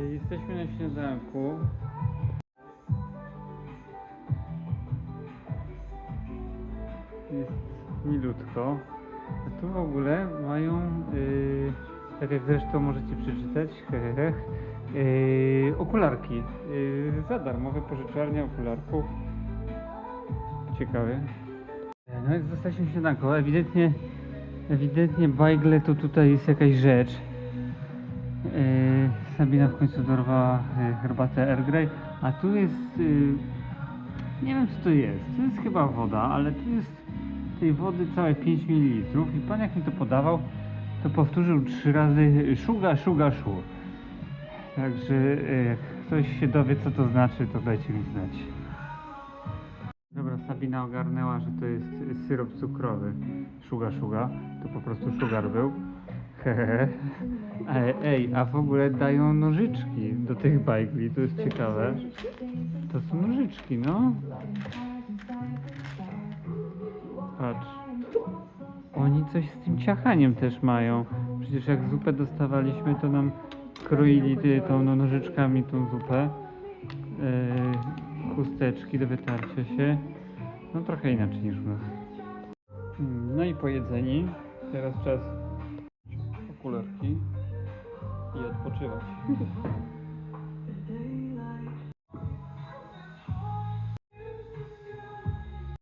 Jesteśmy na śniadanku. Jest milutko. A tu w ogóle mają, yy, tak jak zresztą możecie przeczytać, yy, okularki. Yy, za darmo, wypożyczalnia okularków. Ciekawe. No więc dostaliśmy śniadanko. Ewidentnie, ewidentnie bajgle to tutaj jest jakaś rzecz. Yy, Sabina w końcu dorwała yy, herbatę Earl Grey, a tu jest, yy, nie wiem co to jest, to jest chyba woda, ale tu jest tej wody całe 5 ml i pan jak mi to podawał, to powtórzył trzy razy szuga, szuga, szu. Także jak ktoś się dowie co to znaczy, to dajcie mi znać. Dobra, Sabina ogarnęła, że to jest y, syrop cukrowy. Szuga, szuga. To po prostu sugar był. Ej, ej, a w ogóle dają nożyczki do tych bajkli, to jest ciekawe. To są nożyczki, no. Patrz. Oni coś z tym ciachaniem też mają. Przecież jak zupę dostawaliśmy, to nam kroili tą no, nożyczkami tą zupę. Yy, chusteczki do wytarcia się. No trochę inaczej niż u nas. Mm, No i pojedzeni. Teraz czas okularki i odpoczywać.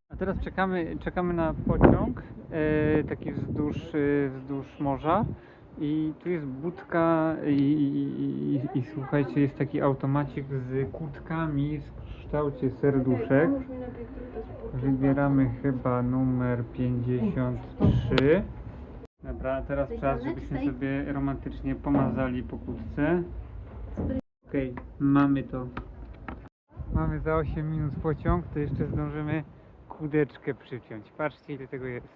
A teraz czekamy, czekamy na pociąg, e, taki wzdłuż, e, wzdłuż morza. I tu jest budka i, i, i, i słuchajcie, jest taki automacik z kutkami w kształcie serduszek. Wybieramy chyba numer 53. Dobra, teraz czas, żebyśmy sobie romantycznie pomazali po kłódce. Okej, mamy to. Mamy za 8 minut pociąg, to jeszcze zdążymy kółdeczkę przyciąć. Patrzcie ile tego jest.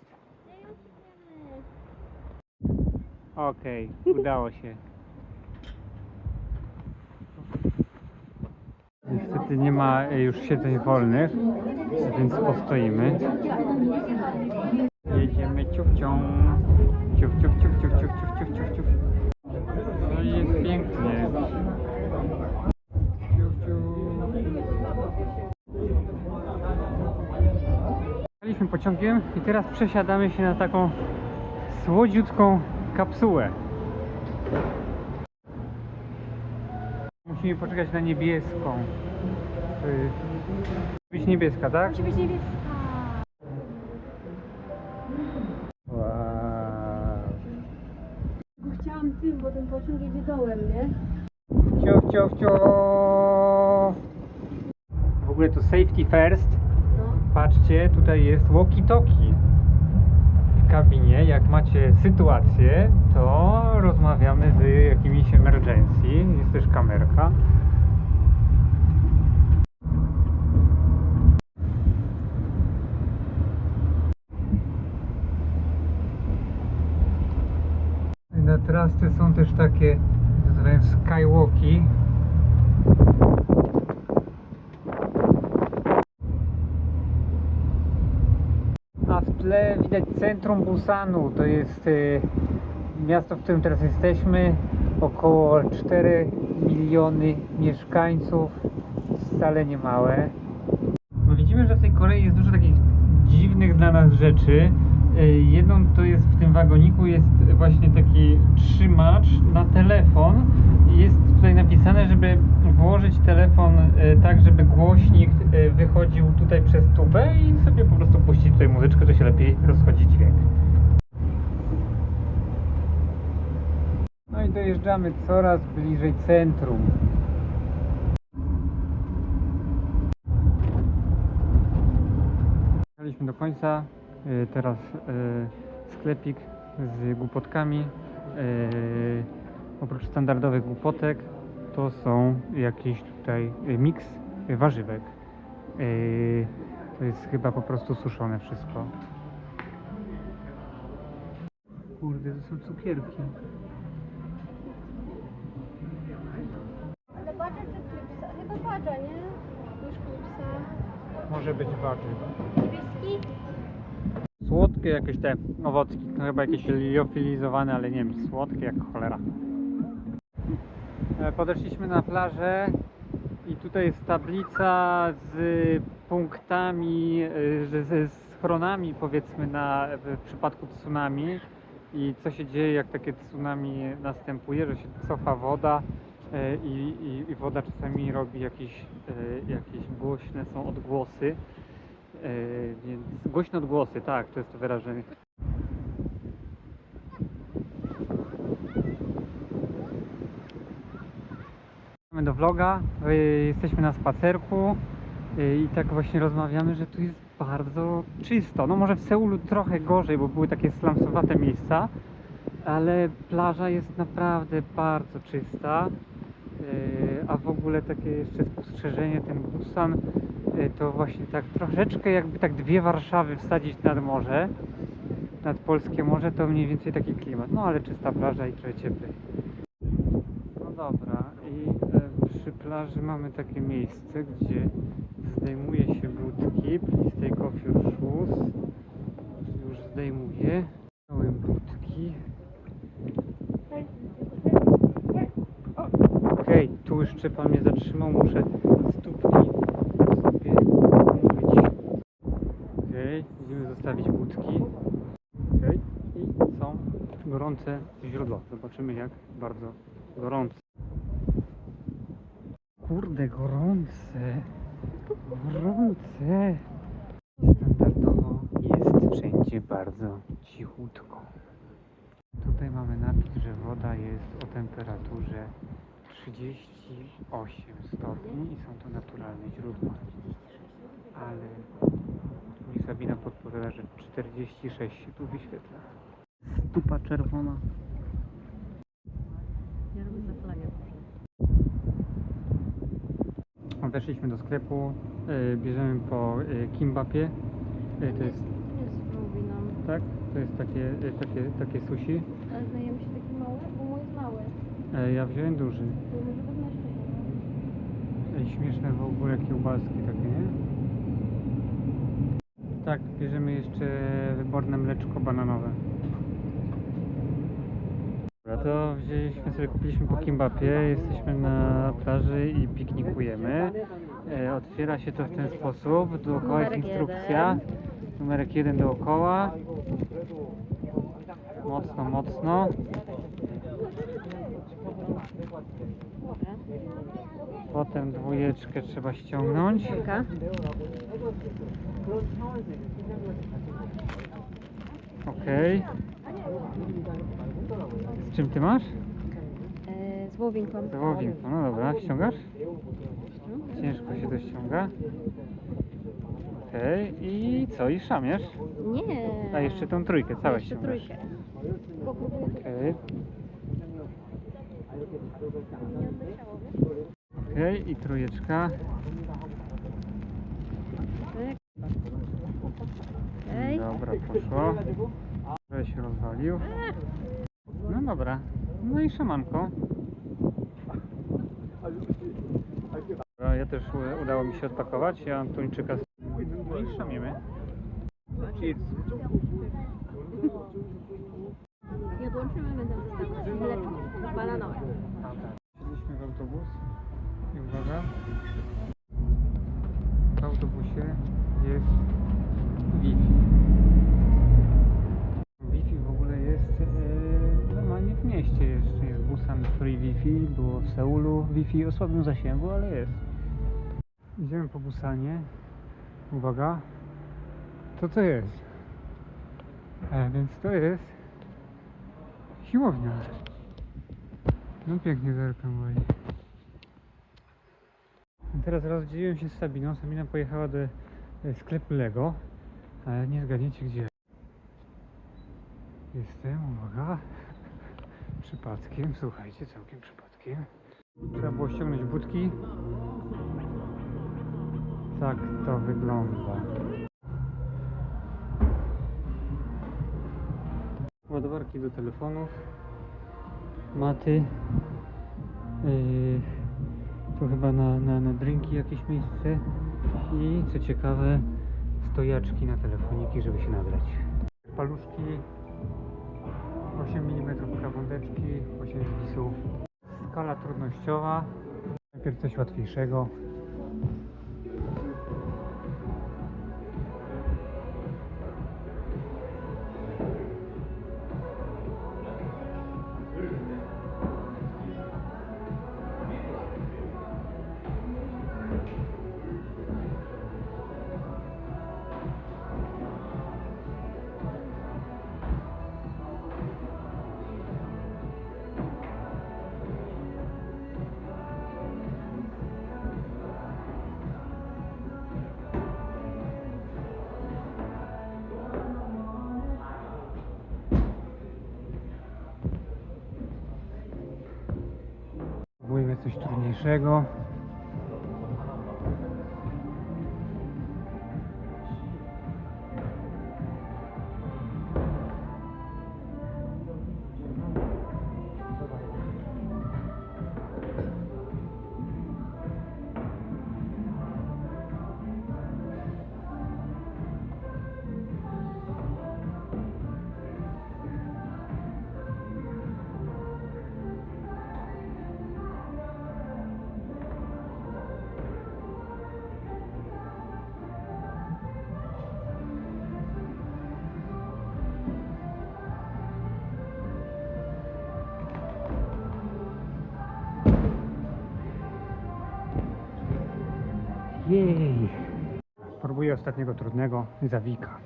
Okej, udało się. Niestety nie ma e, już siedzeń wolnych, więc postoimy. Jedziemy ciufcią. Ciuf, ciuf, ciuf, ciuf, ciuf, ciuf, ciuf, ciuf, ciuf. No i jest pięknie. Jechaliśmy pociągiem i teraz przesiadamy się na taką słodziutką kapsułę. Musimy poczekać na niebieską. Y, Być niebieska, tak? Musi być niebieska. Ten pociąg jedzie dołem, nie? Ciuf, ciuf, ciuf. W ogóle to safety first. No. Patrzcie, tutaj jest walkie-talkie w kabinie. Jak macie sytuację, to rozmawiamy z jakimiś emergency. Jest też kamerka. Na trasce są też takie, nazywałem skywalki. A w tle widać centrum Busanu. To jest e, miasto, w którym teraz jesteśmy. Około 4 miliony mieszkańców. Wcale nie małe. No widzimy, że w tej Korei jest dużo takich dziwnych dla nas rzeczy. E, Jedną to jest w tym wagoniku jest właśnie taki trzymacz na telefon. Jest tutaj napisane, żeby włożyć telefon e, tak, żeby głośnik e, wychodził tutaj przez tubę i sobie po prostu puścić tutaj muzyczkę, to się lepiej rozchodzi dźwięk. No i dojeżdżamy coraz bliżej centrum. Jechaliśmy do końca. Y, Teraz y, sklepik z głupotkami. Y, Oprócz standardowych głupotek to są jakieś tutaj miks warzywek. To jest chyba po prostu suszone wszystko. Kurde, to są cukierki. Ale badża czy klipsa? Chyba badża, nie? Niż klipsa. Może być warzyw. Niebieski? Słodkie jakieś te owocki, chyba jakieś liofilizowane, ale nie wiem, słodkie jak cholera. E, Podeszliśmy na plażę i tutaj jest tablica z punktami, e, ze schronami powiedzmy na, w przypadku tsunami i co się dzieje jak takie tsunami następuje, że się cofa woda e, i, i, i woda czasami robi jakieś, jakieś głośne są odgłosy. E, Więc głośne odgłosy, tak, to jest to wyrażenie. Wracamy do vloga, y, jesteśmy na spacerku y, i tak właśnie rozmawiamy, że tu jest bardzo czysto. No może w Seulu trochę gorzej, bo były takie slamsowate miejsca, ale plaża jest naprawdę bardzo czysta. A w ogóle takie jeszcze spostrzeżenie, ten Busan to właśnie tak troszeczkę jakby tak dwie Warszawy wsadzić nad morze, nad polskie morze, to mniej więcej taki klimat. No ale czysta plaża i trochę cieplej. No dobra, i e, przy plaży mamy takie miejsce, gdzie zdejmuje się budki. Off your shoes. Już zdejmuję. Zdjąłem budki. Okej, tu jeszcze pan mnie zatrzymał, muszę stópki sobie umyć. Okej, idziemy zostawić budki. Okej, i są gorące źródła. Zobaczymy jak bardzo gorące. Kurde, gorące. Gorące. Standardowo jest wszędzie bardzo cichutko. Tutaj mamy napis, że woda jest o temperaturze 38 stopni i są to naturalne źródła. Ale mi Sabina podpowiada, że 46 się tu wyświetla. Stupa czerwona. Ja robię za flagę. Weszliśmy do sklepu, y, bierzemy po y, kimbapie. Y, to jest, tak? To jest takie, y, takie, takie sushi. Ale znajemy się taki mały, bo mój jest mały. E, Ja wziąłem duży. To może być świecie. Ej, Śmieszne w ogóle kiełbaski takie, nie? Tak, bierzemy jeszcze wyborne mleczko bananowe. Dobra, to wzięliśmy sobie, kupiliśmy po kimbapie, jesteśmy na plaży i piknikujemy. E, otwiera się to w ten sposób, dookoła jest Numerek instrukcja. Numerek jeden dookoła. Mocno, mocno. Potem dwójeczkę trzeba ściągnąć. Kilka. Okej. Z czym ty masz? E, z wołowinką. Z wołowinką. No dobra, ściągasz? Ciężko się to ściąga. Okej. I co? I szamiesz? Nie. A jeszcze tą trójkę, całe Jeszcze ściągasz. trójkę. Okej. Okej. I trójeczka. Okej. Dobra, poszło. Się rozwalił. No dobra. No i szamanko. Dobra, ja też u- udało mi się odpakować. Ja tuńczyka. No i szamimy. Cheers. Nie odłączymy, będę wystawiać mleczko bananowe. Wsiedliśmy w autobus i uwaga, jest Wi-Fi. Wi-Fi w ogóle jest e, normalnie w mieście. Jest, jest Busan Free Wi-Fi, było w Seulu Wi-Fi o słabym zasięgu, ale jest. Idziemy po Busanie. Uwaga, to co jest? E, więc to jest siłownia. No pięknie zerkam ładnie. Teraz rozdzieliłem się z Sabiną. Sabina pojechała do sklepu Lego, ale nie zgadniecie gdzie. Jestem, uwaga. Przypadkiem, słuchajcie, całkiem przypadkiem. Trzeba było ściągnąć budki. Tak to wygląda. Ładowarki do telefonów maty. Yy, tu chyba na, na, na drinki jakieś miejsce. I co ciekawe, stojaczki na telefoniki, żeby się nagrać. Paluszki, 8 mm krawądeczki, 8 spisów. skala trudnościowa. Najpierw coś łatwiejszego. Coś trudniejszego. Jej! Próbuję ostatniego trudnego, zawika.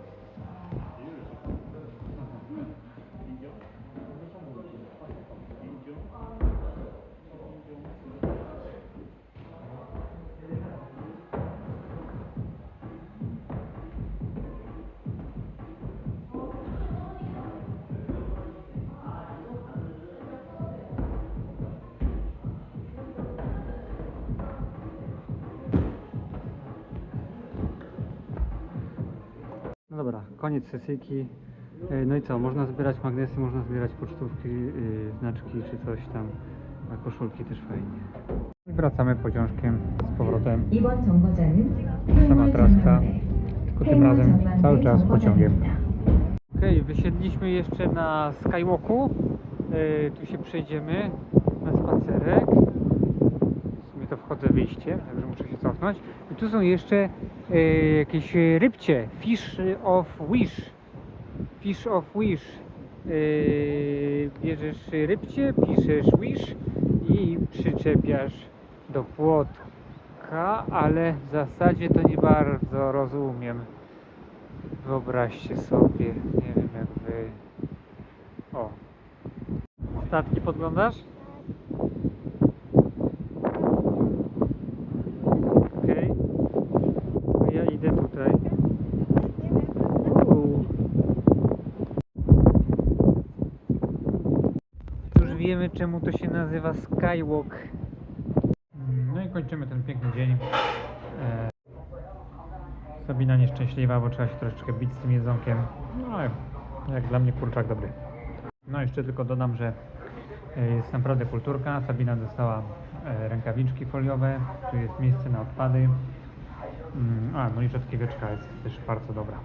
Dobra, koniec sesyjki. E, no i co, można zbierać magnesy, można zbierać pocztówki, y, znaczki czy coś tam, a koszulki też fajnie. Wracamy pociążkiem z powrotem. Sama traska, tylko tym razem cały czas pociągiem. Okej, okay, wysiedliśmy jeszcze na Skywalku. E, tu się przejdziemy na spacerek. W sumie to wchodzę wyjściem, także muszę się cofnąć. I tu są jeszcze e, jakieś rybcie. Fish of Wish. Fish of Wish. E, bierzesz rybcie, piszesz Wish i przyczepiasz do płotka, ale w zasadzie to nie bardzo rozumiem. Wyobraźcie sobie, nie wiem jak wy. O. Statki podglądasz? Okej. A Ja idę tutaj. Uuu. Już wiemy czemu to się nazywa Skywalk. No i kończymy ten piękny dzień. E, Sabina nieszczęśliwa, bo trzeba się troszeczkę bić z tym jedzonkiem. No ale jak dla mnie kurczak dobry. No jeszcze tylko dodam, że e, jest naprawdę kulturka. Sabina dostała e, rękawiczki foliowe. Tu jest miejsce na odpady. Mm, A, no i rzodkieweczka jest też bardzo dobra.